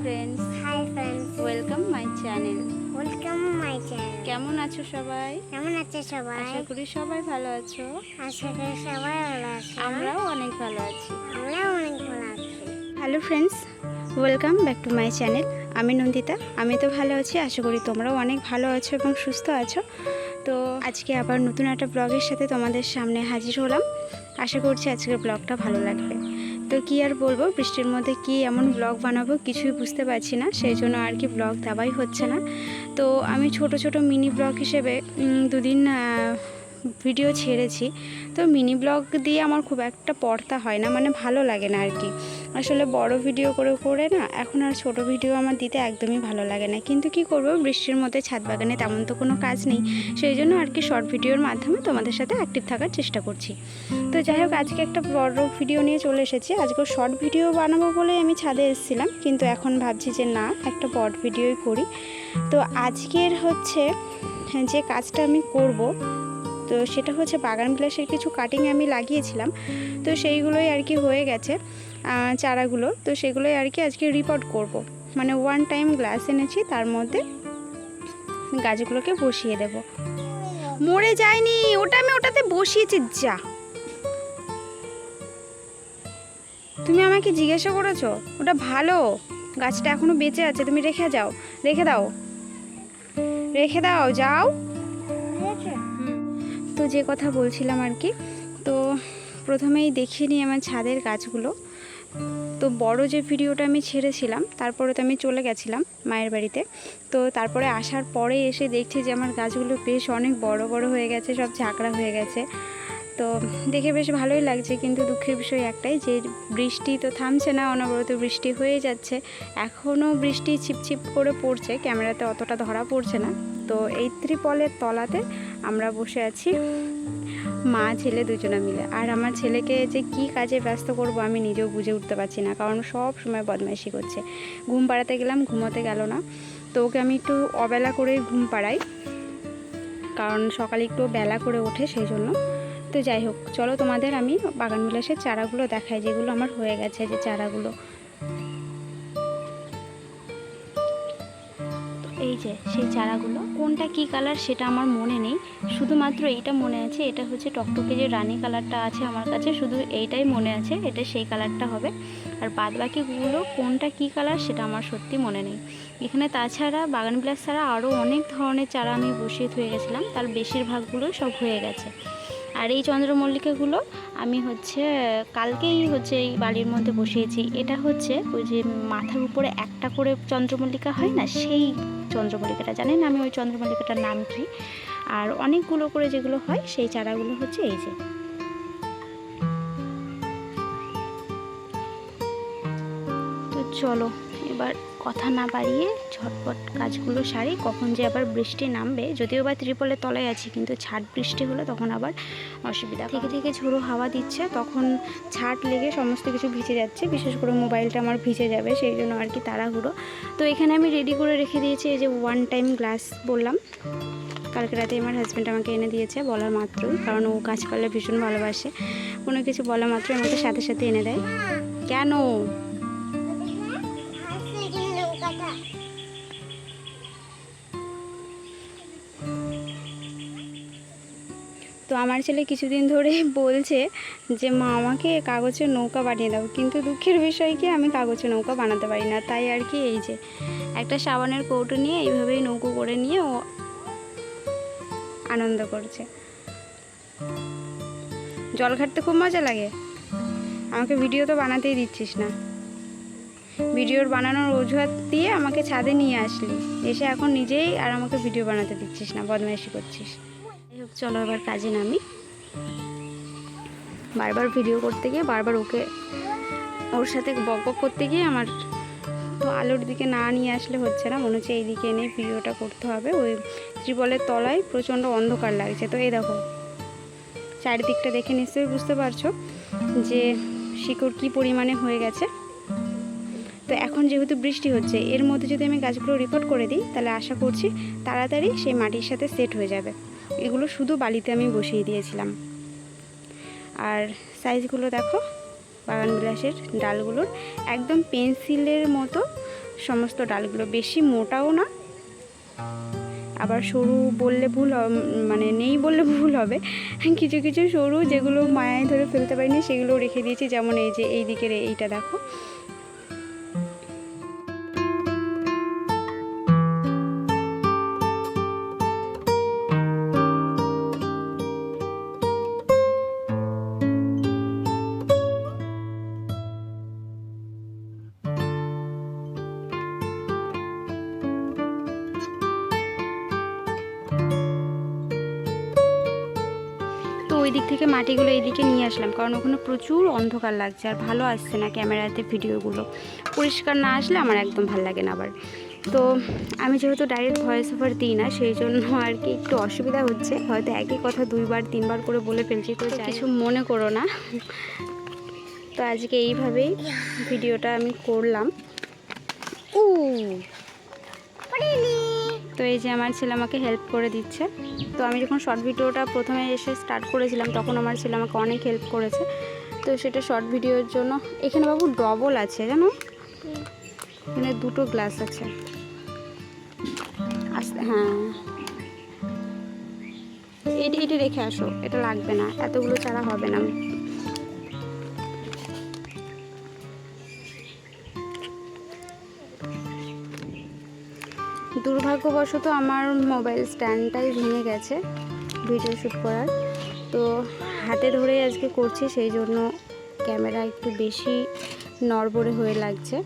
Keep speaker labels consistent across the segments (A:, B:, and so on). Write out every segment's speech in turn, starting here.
A: Friends
B: hi friends
A: welcome my channel
B: welcome my channel
A: কেমন আছো সবাই?
B: কেমন আছে সবাই?
A: আশা করি সবাই ভালো আছো।
B: আশা করি সবাই ভালো আছে।
A: আমরাও অনেক ভালো আছি।
B: আমরাও অনেক ভালো আছি।
A: Hello friends welcome back to my channel আমি নন্দিতা। আমি তো ভালো আছি। আশা করি তোমরাও অনেক ভালো আছো এবং সুস্থ আছো। তো আজকে আবার নতুন একটা ব্লগের সাথে তোমাদের সামনে হাজির হলাম। আশা করছি আজকের ব্লগটা ভালো লাগবে। তো কি আর বলব, বৃষ্টির মধ্যে কি এমন ব্লগ বানাবো কিছুই বুঝতে পারছি না, সেই জন্য আর কি ব্লগ দেওয়াই হচ্ছে না। তো আমি ছোট ছোট মিনি ব্লগ হিসেবে দুদিন ভিডিও ছেড়েছি। তো মিনি ব্লগ দিয়ে আমার খুব একটা পড়তা হয় না মানে ভালো লাগে না আর কি আসলে বড় ভিডিও করে করে না, এখন আর ছোট ভিডিও আমার দিতে একদমই ভালো লাগে না। কিন্তু কি করব, বৃষ্টির মধ্যে ছাদ বাগানে তেমন তো কোনো কাজ নেই। সেই জন্য আর কি শর্ট ভিডিওর মাধ্যমে তোমাদের সাথে অ্যাক্টিভ থাকার চেষ্টা করছি। তো যাই হোক, আজকে একটা বড় ভিডিও নিয়ে চলে এসেছি। আজকে শর্ট ভিডিও বানাবো বলে আমি ছাদে এসেছিলাম। কিন্তু এখন ভাবছি যে না, একটা বড় ভিডিওই করি। তো আজকের হচ্ছে যে কাজটা আমি করব তো সেটা হচ্ছে বাগান বিলাসের কিছু কাটিং আমি লাগিয়েছিলাম। তো সেইগুলোই আর কি হয়ে গেছে চারাগুলো। তো সেগুলোই আর কি আজকে রিপোর্ট করব। মানে ওয়ান টাইম গ্লাস এনেছি, তার মধ্যে গাছগুলোকে বসিয়ে দেব। মরে যায়নি! ওটা আমি ওটাতে বসিয়েছি, যা। তুমি আমাকে জিজ্ঞাসা করেছ, ওটা ভালো? গাছটা এখনও বেঁচে আছে, তুমি রেখে যাও, রেখে দাও। রেখে দাও, যাও। যে কথা বলছিলাম আর কি, তো প্রথমেই দেখিয়ে নিই আমার ছাদের গাছগুলো। তো বড় যে ভিডিওটা আমি ছেড়েছিলাম, তারপরে তো আমি চলে গেছিলাম মায়ের বাড়িতে। তো তারপরে আসার পরে এসে দেখছি যে আমার গাছগুলো বেশ অনেক বড় বড় হয়ে গেছে, সব ঝাঁকড়া হয়ে গেছে। তো দেখে বেশ ভালোই লাগছে, কিন্তু দুঃখের বিষয় একটাই যে বৃষ্টি তো থামছে না, অনবরত বৃষ্টি হয়ে যাচ্ছে। এখনও বৃষ্টি ছিপছিপ করে পড়ছে, ক্যামেরাতে অতটা ধরা পড়ছে না। তো এই ত্রিপলের তলাতে আমরা বসে আছি, মা, ছেলে দুজনে মিলে। আর আমার ছেলেকে যে কি কাজে ব্যস্ত করব আমি নিজেও বুঝে উঠতে পারছি না, কারণ সব সময় বদমাইশি করছে। ঘুম পাড়াতে গেলাম, ঘুমোতে গেল না। তো ওকে আমি একটু অবেলা করে ঘুম পাড়াই, কারণ সকালে একটু বেলা করে ওঠে সেই জন্য। তো যাই হোক, চলো তোমাদের আমি বাগান বিলাসের চারাগুলো দেখাই, যেগুলো আমার হয়ে গেছে, যে চারাগুলো। এই যে, সেই চারাগুলো, কোনটা কি কালার সেটা আমার মনে নেই। শুধুমাত্র এইটা মনে আছে, এটা হচ্ছে টকটকে যে রানি কালারটা আছে আমার কাছে, শুধু এইটাই মনে আছে, এটা সেই কালারটা হবে। আর বাদ বাকিগুলো কোনটা কি কালার সেটা আমার সত্যি মনে নেই। এখানে তাছাড়া বাগান বিলাস ছাড়া আরও অনেক ধরনের চারা আমি বসিয়ে থয়ে গেছিলাম, তার বেশিরভাগগুলো সব হয়ে গেছে। আর এই চন্দ্রমল্লিকাগুলো আমি হচ্ছে, কালকেই হচ্ছে এই বাড়ির মধ্যে বসিয়েছি। এটা হচ্ছে ওই যে মাথার উপরে একটা করে চন্দ্রমল্লিকা হয় না, সেই চন্দ্রমল্লিকাটা জানেন? আমি ওই চন্দ্রমল্লিকাটার নাম কি? আর অনেকগুলো করে যেগুলো হয়, সেই চারাগুলো হচ্ছে এই যে। তো চলো, এবার কথা না বাড়িয়ে ঝটপট কাজগুলো সারি কখন যে আবার বৃষ্টি নামবে। যদিও বা ত্রিপলের তলায় আছি কিন্তু ছাট বৃষ্টি হলে তখন আবার অসুবিধা থেকে থেকে ঝোড়ো হাওয়া দিচ্ছে তখন ছাট লেগে সমস্ত কিছু ভিজে যাচ্ছে বিশেষ করে মোবাইলটা আমার ভিজে যাবে সেই জন্য আর কি তাড়াহুড়ো। তো এখানে আমি রেডি করে রেখে দিয়েছি এই যে ওয়ান টাইম গ্লাস বললাম। কালকে রাতে আমার হাজব্যান্ড আমাকে এনে দিয়েছে বলার মাত্রই কারণ ও গাছপালা ভীষণ ভালোবাসে। কোনো কিছু বলা মাত্রই আমাকে সাথে সাথে এনে দেয়। কেন? আমার ছেলে কিছুদিন ধরে বলছে যে, মা, আমাকে কাগজের নৌকা বানিয়ে দাও। কিন্তু দুঃখের বিষয় কি, আমি কাগজের নৌকা বানাতে পারি না। তাই আর কি এই যে, একটা সাবানের কৌটো নিয়ে এইভাবেই নৌকো করে নিয়ে ও আনন্দ করছে। জল ঘাটতে খুব মজা লাগে। আমাকে ভিডিও তো বানাতেই দিচ্ছিস না। ভিডিওর বানানোর অজুহাত দিয়ে আমাকে ছাদে নিয়ে আসলি। এসে এখন নিজেই আর আমাকে ভিডিও বানাতে দিচ্ছিস না, বদমাইশি করছিস। চলো এবার কাজে নামি। বারবার ভিডিও করতে গিয়ে, বারবার ওকে, ওর সাথে বক করতে গিয়ে আমার তো আলোর দিকে না নিয়ে আসলে হচ্ছে না। মনে হচ্ছে এই দিকে এনে ভিডিওটা করতে হবে। ওই ত্রিপলের তলায় প্রচণ্ড অন্ধকার লাগছে। তো এই দেখো, চারিদিকটা দেখে নিশ্চয়ই বুঝতে পারছ যে শিকড় কী পরিমাণে হয়ে গেছে। তো এখন যেহেতু বৃষ্টি হচ্ছে, এর মধ্যে যদি আমি গাছগুলো রিপোর্ট করে দিই, তাহলে আশা করছি তাড়াতাড়ি সেই মাটির সাথে সেট হয়ে যাবে। এগুলো শুধু বালিতে আমি বসিয়ে দিয়েছিলাম। আর সাইজগুলো দেখো, বাগান বিলাসের ডালগুলোর। একদম পেন্সিলের মতো সমস্ত ডালগুলো, বেশি মোটাও না। আবার সরু বললে ভুল মানে নেই বললে ভুল হবে। কিছু কিছু সরু যেগুলো মায়ায় ধরে ফেলতে পারিনি সেগুলো রেখে দিয়েছি। যেমন এই যে, এই দিকের এইটা দেখো। ওই দিক থেকে মাটিগুলো এইদিকে নিয়ে আসলাম। কারণ ওখানে প্রচুর অন্ধকার লাগছে আর ভালো আসছে না ক্যামেরাতে ভিডিওগুলো। পরিষ্কার না আসলে আমার একদম ভালো লাগে না আবার। তো আমি যেহেতু ডাইরেক্ট ভয়েস ওভার দিই না সেই জন্য আর কি একটু অসুবিধা হচ্ছে। হয়তো একই কথা দুইবার তিনবার করে বলে ফেলছি তো কিছু মনে করো না। তো আজকে এইভাবেই ভিডিওটা আমি করলাম। উ তো এই যে আমার ছেলে আমাকে হেল্প করে দিচ্ছে। তো আমি যখন শর্ট ভিডিওটা প্রথমে এসে স্টার্ট করেছিলাম, তখন আমার ছেলে আমাকে অনেক হেল্প করেছে। তো সেটা শর্ট ভিডিওর জন্য। এখানে বাবু ডবল আছে, জানো? এখানে দুটো গ্লাস আছে। হ্যাঁ। এটি এটি রেখে আসো, এটা লাগবে না, এতগুলো চারা হবে না। দুর্ভাগ্যবশত আমার মোবাইল স্ট্যান্ডটাই ভেঙে গেছে ভিডিও শ্যুট করার। তো হাতে ধরেই আজকে করছি, সেই জন্য ক্যামেরা একটু বেশি নড়বড়ে হয়ে লাগছে।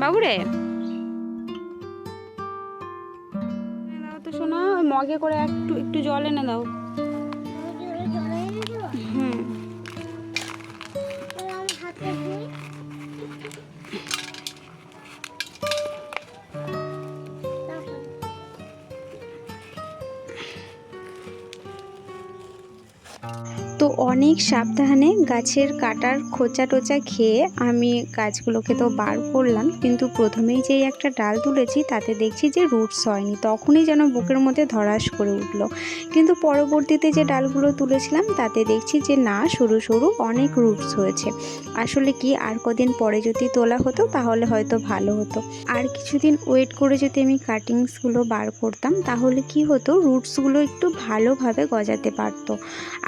A: বাবুরে! তো শোনা মগে করে একটু একটু জল এনে দাও। অনেক সাবধানে গাছের কাটার খোঁচা টোচা খেয়ে আমি গাছগুলোকে তো বার করলাম, কিন্তু প্রথমেই যেই একটা ডাল তুলেছি, তাতে দেখছি যে রুটস হয়নি। তখনই যেন বুকের মধ্যে ধরাস করে উঠল। কিন্তু পরবর্তীতে যে ডালগুলো তুলেছিলাম, তাতে দেখছি যে না, সরু সরু অনেক রুটস হয়েছে। আসলে কি, আর কদিন পরে যদি তোলা হতো, তাহলে হয়তো ভালো হতো। আর কিছুদিন ওয়েট করে যদি আমি কাটিংসগুলো বার করতাম, তাহলে কি হতো, রুটসগুলো একটু ভালোভাবে গজাতে পারতো।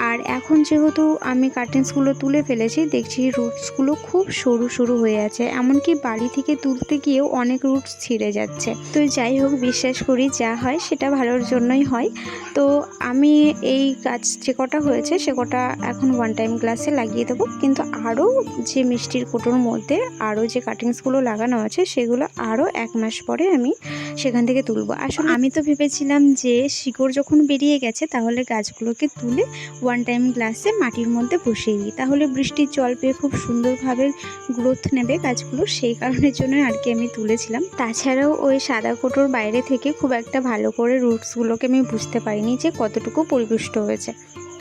A: আর এখন যেহেতু আমি কার্টেন্সগুলো তুলে ফেলেছি, দেখছি রুটসগুলো খুব সরু সরু হয়ে আছে। এমনকি বাড়ি থেকে তুলতে গিয়েও অনেক রুটস ছিঁড়ে যাচ্ছে। তো যাই হোক, বিশ্বাস করি যা হয় সেটা ভালোর জন্যই হয়। তো আমি এই গাছ যে কটা হয়েছে, সে কটা এখন ওয়ান টাইম গ্লাসে লাগিয়ে দেবো। কিন্তু আরও যে মিষ্টির কোটোর মধ্যে আরও যে কাটিংসগুলো লাগানো আছে, সেগুলো আরও এক মাস পরে আমি সেখান থেকে তুলবো। আসলে আমি তো ভেবেছিলাম যে শিকড় যখন বেরিয়ে গেছে, তাহলে গাছগুলোকে তুলে ওয়ান টাইম গ্লাসে মাটির মধ্যে বসিয়ে দিই। তাহলে বৃষ্টির জল পেয়ে খুব সুন্দরভাবে গ্রোথ নেবে গাছগুলো। সেই কারণের জন্য আর কি আমি তুলেছিলাম। তাছাড়াও ওই সাদা কোটোর বাইরে থেকে খুব একটা ভালো করে রুটসগুলোকে আমি বুঝতে পারিনি যে কতটুকু পরিপুষ্ট হয়েছে।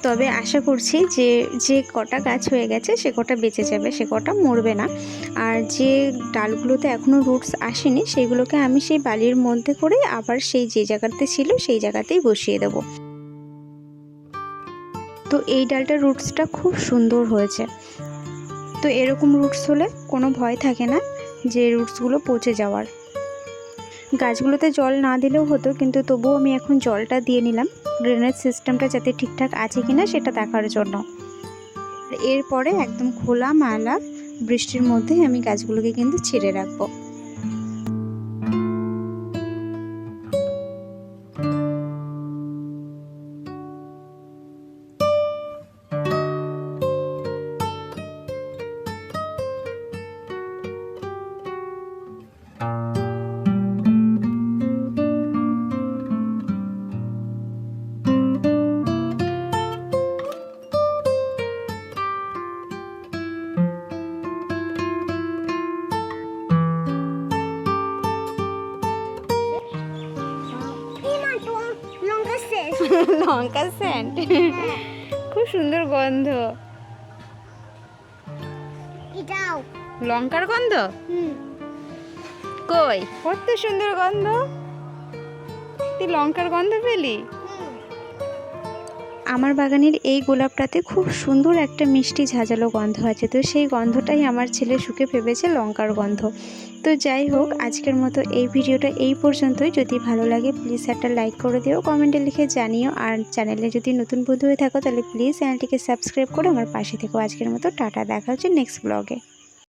A: তবে আশা করছি যে যে কটা গাছ হয়ে গেছে সে কটা বেঁচে যাবে, সে কটা মরবে না। আর যে ডালগুলোতে এখনও রুটস আসেনি, সেগুলোকে আমি সেই বালির মধ্যে করে আবার সেই যে জায়গাতে ছিল, সেই জায়গাতেই বসিয়ে দেবো। তো এই ডালটার রুটসটা খুব সুন্দর হয়েছে। তো এরকম রুটস হলে কোনো ভয় থাকে না যে রুটসগুলো পচে যাওয়ার। গাছগুলোতে জল না দিলেও হতো, কিন্তু তবুও আমি এখন জলটা দিয়ে নিলাম। ড্রেনেজ সিস্টেমটা যাতে ঠিকঠাক আছে কিনা সেটা দেখার জন্য। এরপরে একদম খোলা মালা বৃষ্টির মধ্যে আমি গাছগুলোকে কিন্তু ছেড়ে রাখব।
B: লঙ্কা
A: স্যান্ড খুব সুন্দর গন্ধ।
B: এটাও।
A: লঙ্কার গন্ধ? কই? কত সুন্দর গন্ধ। তুই লঙ্কার গন্ধ পেলি? আমার বাগানের এই গোলাপটাতে খুব সুন্দর একটা মিষ্টি ঝাঁঝালো গন্ধ আছে। তো সেই গন্ধটাই আমার ছেলে শুকে ভেবেছে লঙ্কার গন্ধ। তো যাই হোক, আজকের মতো এই ভিডিওটা এই পর্যন্তই। যদি ভালো লাগে প্লিজ একটা লাইক করে দিও কমেন্টে লিখে জানিও। আর চ্যানেলে যদি নতুন বন্ধু হয়ে থাকো, তাহলে প্লিজ চ্যানেলটিকে সাবস্ক্রাইব করে আমার পাশে থেকো। আজকের মতো টাটা, দেখা হচ্ছে নেক্সট ব্লগে